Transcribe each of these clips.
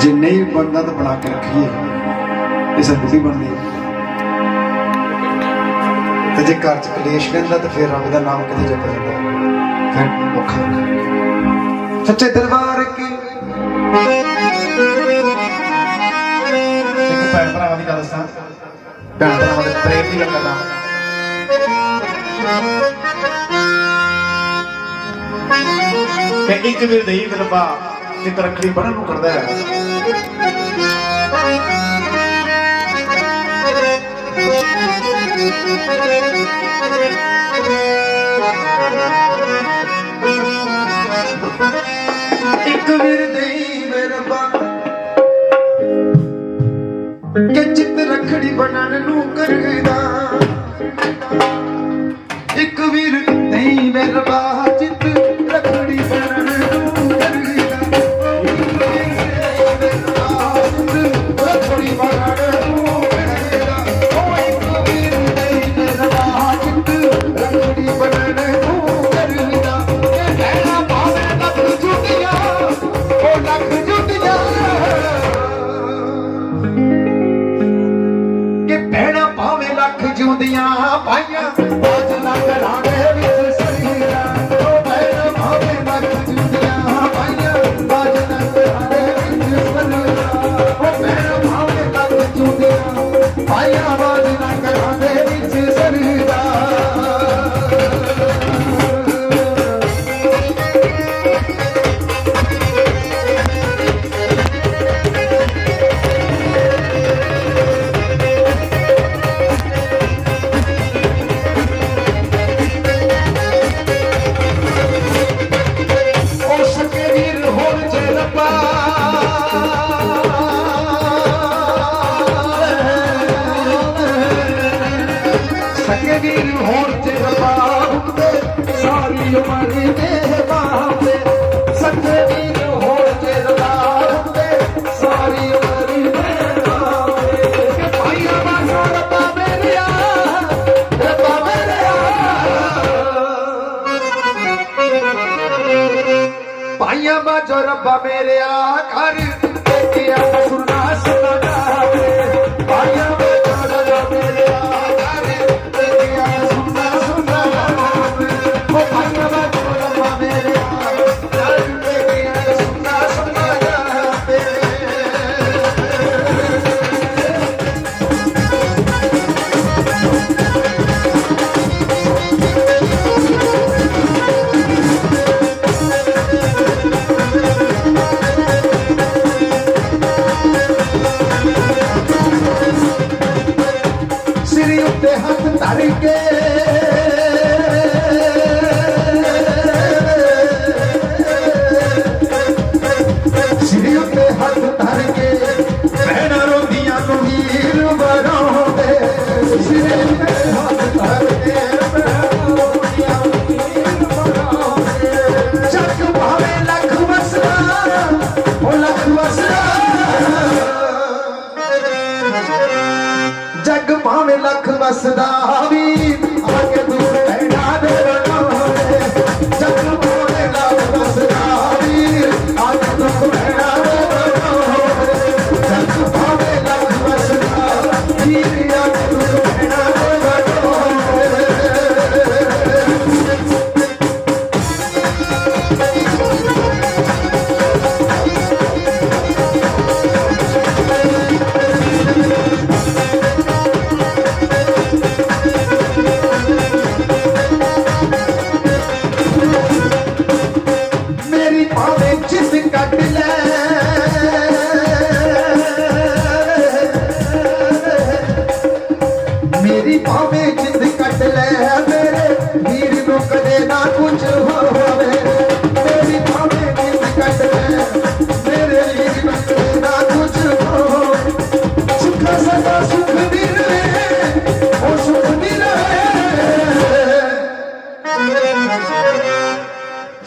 ਜੇ ਨਹੀਂ ਬਣਦਾ ਤਾਂ ਬਣਾ ਕੇ ਰੱਖੀਏ। ਇਹ ਸਦਬੁੱਧੀ ਬਣਦੀ ਤੇ ਜੇ ਘਰ ਚ ਕਲੇਸ਼ ਰਹਿੰਦਾ ਤਾਂ ਫਿਰ ਰੱਬ ਦਾ ਨਾਮ ਕਿੱਥੇ ਜਪਿਆ ਜਾਂਦਾ? ਫਿਰ ਔਖਾ ਸੱਚੇ ਦਰਬਾਰ ਕੀ ਇੱਕ ਭੈਣ ਭਰਾਵਾਂ ਦੀ ਗੱਲ ਦੱਸਾਂ। ਭੈਣ ਭਰਾਵਾਂ ਇੱਕ ਵੀਰ ਦੇਈ ਦਿਲਬਾ ਜਿੱਤ ਰੱਖੜੀ ਬੰਨਣ ਨੂੰ ਕਰਦਾ ਹੈ। ਇੱਕ ਵੀਰ ਦੇਈ ਮੇਰਬਾ ਕਿ ਚਿੱਤ ਰਖੜੀ ਬਣਨ ਨੂੰ ਕਰਦਾ ਇੱਕ ਵੀਰ ਨਹੀਂ ਮੇਰਬਾ ਪਾਈਆਂ ਬਾਜੋ ਰੱਬਾ ਮੇਰੇ ਆ ਘਰ ਤੇ ਕੀ ਆ দিতে হাত তারিখে শ্রীতে হাত তারিখে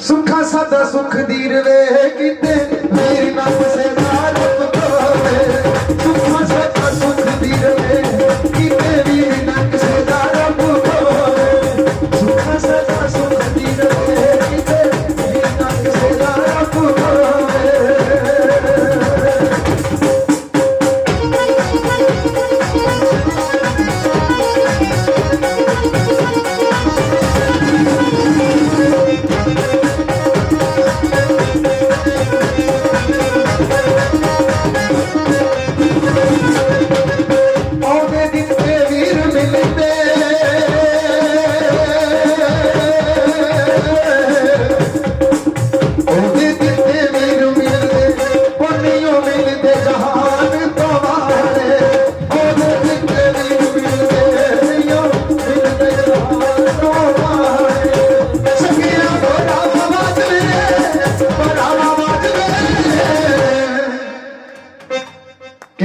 ਸੁੱਖਾ ਸਦਾ ਸੁਖ ਦੀ ਰਵੇ ਕਿਤੇ। ਮੇਰੀ ਨਾ ਕਿਸੇ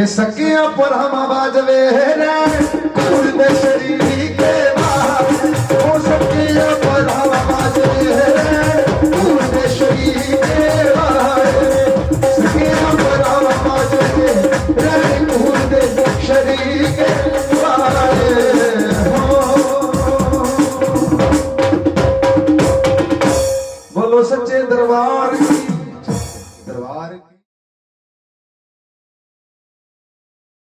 ਕਿ ਸਕਿਆ ਪਰਮ ਬਾਜਵੇ ਰੇ ਕੁਲ ਦੇ ਸ਼ਰੀਰੀ